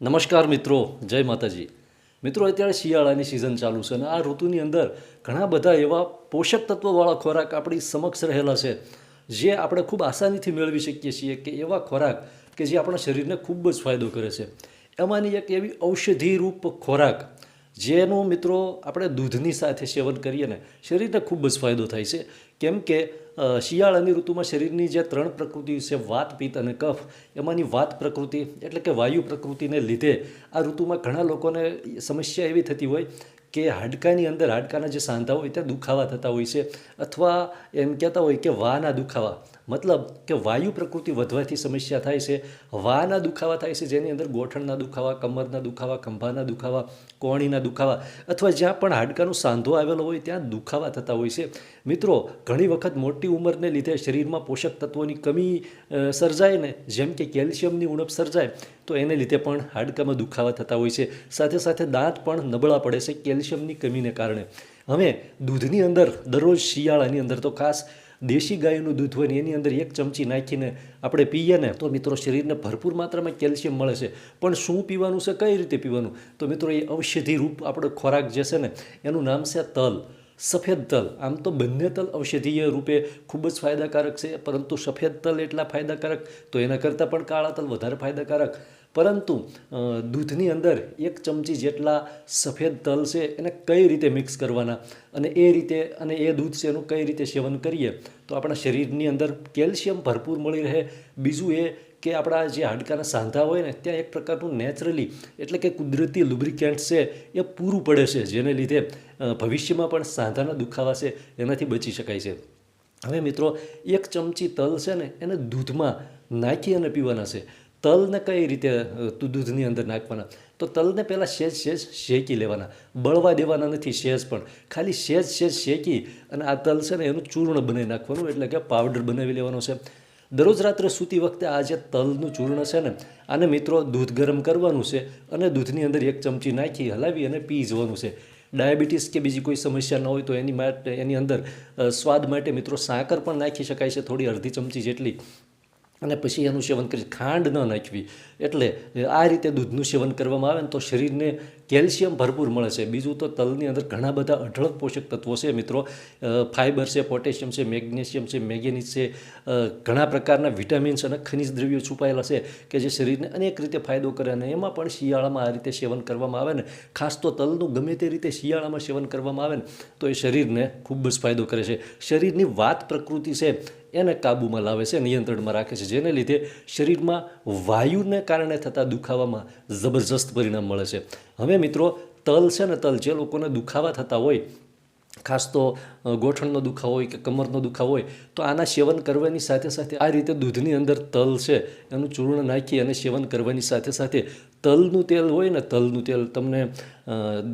નમસ્કાર મિત્રો, જય માતાજી. મિત્રો, અત્યારે શિયાળાની સિઝન ચાલુ છે અને આ ઋતુની અંદર ઘણા બધા એવા પોષક તત્વવાળા ખોરાક આપણી સમક્ષ રહેલા છે, જે આપણે ખૂબ આસાનીથી મેળવી શકીએ છીએ કે એવા ખોરાક કે જે આપણા શરીરને ખૂબ જ ફાયદો કરે છે. એમાંની એક એવી ઔષધિરૂપ ખોરાક જેનું મિત્રો આપણે દૂધની સાથે સેવન કરીએ ને શરીરને ખૂબ જ ફાયદો થાય છે. કેમ કે શિયાળાની ઋતુમાં શરીરની જે ત્રણ પ્રકૃતિ છે, વાત, પિત્ત અને કફ, એમાંની વાત પ્રકૃતિ એટલે કે વાયુ પ્રકૃતિને લીધે આ ઋતુમાં ઘણા લોકોને સમસ્યા એવી થતી હોય કે હાડકાની અંદર, હાડકાના જે સાંધા હોય, ત્યાં દુખાવા થતા હોય છે. અથવા એમ કહેતા હોય કે વાના દુખાવા. મતલબ કે વાયુ પ્રકૃતિ વધવાથી સમસ્યા થાય છે, વાના દુખાવા થાય છે, જેની અંદર ગોઠણના દુખાવા, કમરના દુખાવા, ખંભાના દુખાવા, કોણીના દુખાવા, અથવા જ્યાં પણ હાડકાનો સાંધો આવેલો હોય ત્યાં દુખાવા થતા હોય છે. મિત્રો, ઘણી વખત મોટી ઉંમરને લીધે શરીરમાં પોષક તત્વોની કમી સર્જાય ને, જેમ કે કેલ્શિયમની ઉણપ સર્જાય, તો એને લીધે પણ હાડકામાં દુખાવા થતા હોય છે. સાથે સાથે દાંત પણ નબળા પડે છે કેલ્શિયમની કમીને કારણે. હવે દૂધની અંદર દરરોજ શિયાળાની અંદર તો ખાસ દેશી ગાયનું દૂધ હોય ને એની અંદર એક ચમચી નાખીને આપણે પીએ ને, તો મિત્રો શરીરને ભરપૂર માત્રામાં કેલ્શિયમ મળે છે. પણ શું પીવાનું છે, કઈ રીતે પીવાનું? તો મિત્રો એ ઔષધિ રૂપ આપણો ખોરાક જે છે ને, એનું નામ છે તલ, સફેદ તલ. આમ તો બંને તલ ઔષધીય રૂપે ખૂબ જ ફાયદાકારક છે, પરંતુ સફેદ તલ એટલા ફાયદાકારક, તો એના કરતાં પણ કાળા તલ વધારે ફાયદાકારક. પરંતુ દૂધની અંદર એક ચમચી જેટલા સફેદ તલ છે એને કઈ રીતે મિક્સ કરવાના અને એ રીતે અને એ દૂધ છે એનું કઈ રીતે સેવન કરીએ, તો આપણા શરીરની અંદર કેલ્શિયમ ભરપૂર મળી રહે. બીજું એ કે આપણા જે હાડકાના સાંધા હોય ને, ત્યાં એક પ્રકારનું નેચરલી એટલે કે કુદરતી લુબ્રિકેન્ટ છે એ પૂરું પડે છે, જેને લીધે ભવિષ્યમાં પણ સાંધાના દુખાવા છે, એનાથી બચી શકાય છે. હવે મિત્રો, એક ચમચી તલ છે ને, એને દૂધમાં નાખી અને પીવાના છે. તલને કઈ રીતે દૂધની અંદર નાખવાના? તો તલને પહેલાં સેજ સેજ શેકી લેવાના. બળવા દેવાના નથી સેજ પણ. ખાલી સેજ સેજ શેકી અને આ તલ છે ને એનું ચૂર્ણ બનાવી નાખવાનું, એટલે કે પાવડર બનાવી લેવાનો છે. દરરોજ રાત્રે સૂતી વખતે આ જે તલનું ચૂર્ણ છે ને, આને મિત્રો દૂધ ગરમ કરવાનું છે અને દૂધની અંદર એક ચમચી નાખી હલાવી અને પી જવાનું છે. ડાયાબિટીસ કે બીજી કોઈ સમસ્યા ન હોય તો એની માટે, એની અંદર સ્વાદ માટે મિત્રો સાકર પણ નાખી શકાય છે, થોડી અડધી ચમચી જેટલી. અને પછી એનું સેવન કરી ખાંડ ન નાખવી. એટલે આ રીતે દૂધનું સેવન કરવામાં આવે ને તો શરીરને કેલ્શિયમ ભરપૂર મળે છે. બીજું તો તલની અંદર ઘણા બધા અઢળક પોષક તત્વો છે મિત્રો. ફાઇબર છે, પોટેશિયમ છે, મેગ્નેશિયમ છે, મેંગેનીઝ છે. ઘણા પ્રકારના વિટામિન્સ અને ખનિજ દ્રવ્યો છુપાયેલા છે કે જે શરીરને અનેક રીતે ફાયદો કરે અને એમાં પણ શિયાળામાં આ રીતે સેવન કરવામાં આવે ને, ખાસ તો તલનું ગમે તે રીતે શિયાળામાં સેવન કરવામાં આવે ને, તો એ શરીરને ખૂબ જ ફાયદો કરે છે. શરીરની વાત પ્રકૃતિ છે. એને કાબૂમાં લાવે છે, નિયંત્રણમાં રાખે છે, જેને લીધે શરીરમાં વાયુને કારણે થતા દુખાવામાં જબરજસ્ત પરિણામ મળે છે. હવે મિત્રો, તલ છે ને તલ, જે લોકોને દુખાવા થતા હોય, ખાસ તો ગોઠણનો દુખાવો હોય કે કમરનો દુખાવો હોય, તો આના સેવન કરવાની સાથે સાથે આ રીતે દૂધની અંદર તલ છે, એનું ચૂર્ણ નાખી અને સેવન કરવાની સાથે સાથે તલનું તેલ હોય ને તલનું તેલ તમને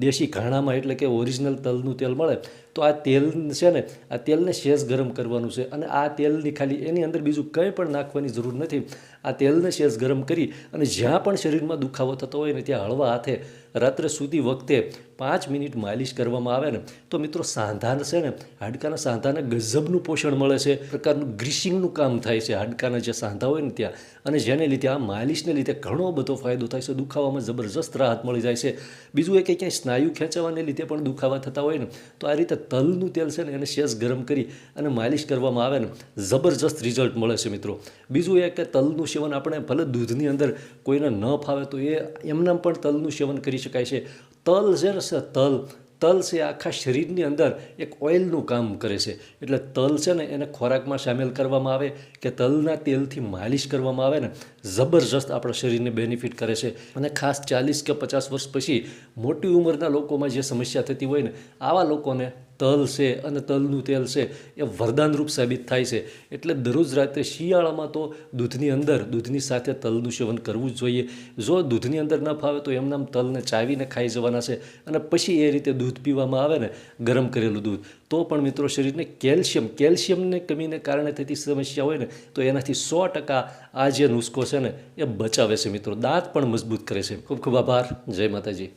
દેશી ઘાણામાં એટલે કે ઓરિજિનલ તલનું તેલ મળે, તો આ તેલ છે ને, આ તેલને શેષ ગરમ કરવાનું છે અને આ તેલની ખાલી એની અંદર બીજું કંઈ પણ નાખવાની જરૂર નથી. આ તેલને શેષ ગરમ કરી અને જ્યાં પણ શરીરમાં દુખાવો થતો હોય ને ત્યાં હળવા હાથે રાત્રે સૂતી વખતે પાંચ મિનિટ માલિશ કરવામાં આવે ને, તો મિત્રો સાંધા છે ને, હાડકાના સાંધાને ગજબનું પોષણ મળે છે. પ્રકારનું ગ્રીસિંગનું કામ થાય છે હાડકાના જે સાંધા હોય ને ત્યાં. અને જેને લીધે આ માલિશને લીધે ઘણો બધો ફાયદો થાય છે, દુખાવામાં જબરજસ્ત રાહત મળી જાય છે. બીજું એ કે ક્યાંય સ્નાયુ ખેંચાવાને લીધે પણ દુખાવા થતા હોય ને, તો આ રીતે તલનું તેલ છે ને એને શેષ ગરમ કરી અને માલિશ કરવામાં આવે ને, જબરજસ્ત રિઝલ્ટ મળે છે મિત્રો. બીજું એ કે તલનું સેવન આપણે ભલે દૂધની અંદર કોઈને ન ફાવે તો એ એમનામ પણ તલનું સેવન કરી શકાય છે. તલ છે ને તલ તલ છે આખા શરીરની અંદર એક ઓઇલનું કામ કરે છે. એટલે તલ છે ને એને ખોરાકમાં સામેલ કરવામાં આવે કે તલના તેલથી માલિશ કરવામાં આવે ને જબરજસ્ત આપણા શરીરને બેનિફિટ કરે છે. અને ખાસ ચાલીસ કે પચાસ વર્ષ પછી મોટી ઉંમરના લોકોમાં જે સમસ્યા થતી હોય ને, આવા લોકોને તલ છે અને તલનું તેલ છે, એ વરદાનરૂપ સાબિત થાય છે. એટલે દરરોજ રાત્રે શિયાળામાં તો દૂધની અંદર, દૂધની સાથે તલનું સેવન કરવું જ જોઈએ. જો દૂધની અંદર ન ફાવે તો એમનામ તલને ચાવીને ખાઈ જવાના છે અને પછી એ રીતે દૂધ પીવામાં આવે ને ગરમ કરેલું દૂધ. તો પણ મિત્રો શરીરને કેલ્શિયમ, કેલ્શિયમને કમીને કારણે થતી સમસ્યા હોય ને, તો એનાથી સો ટકા આ જે નુસ્ખો છે ને, એ બચાવે છે મિત્રો. દાંત પણ મજબૂત કરે છે. ખૂબ ખૂબ આભાર. જય માતાજી.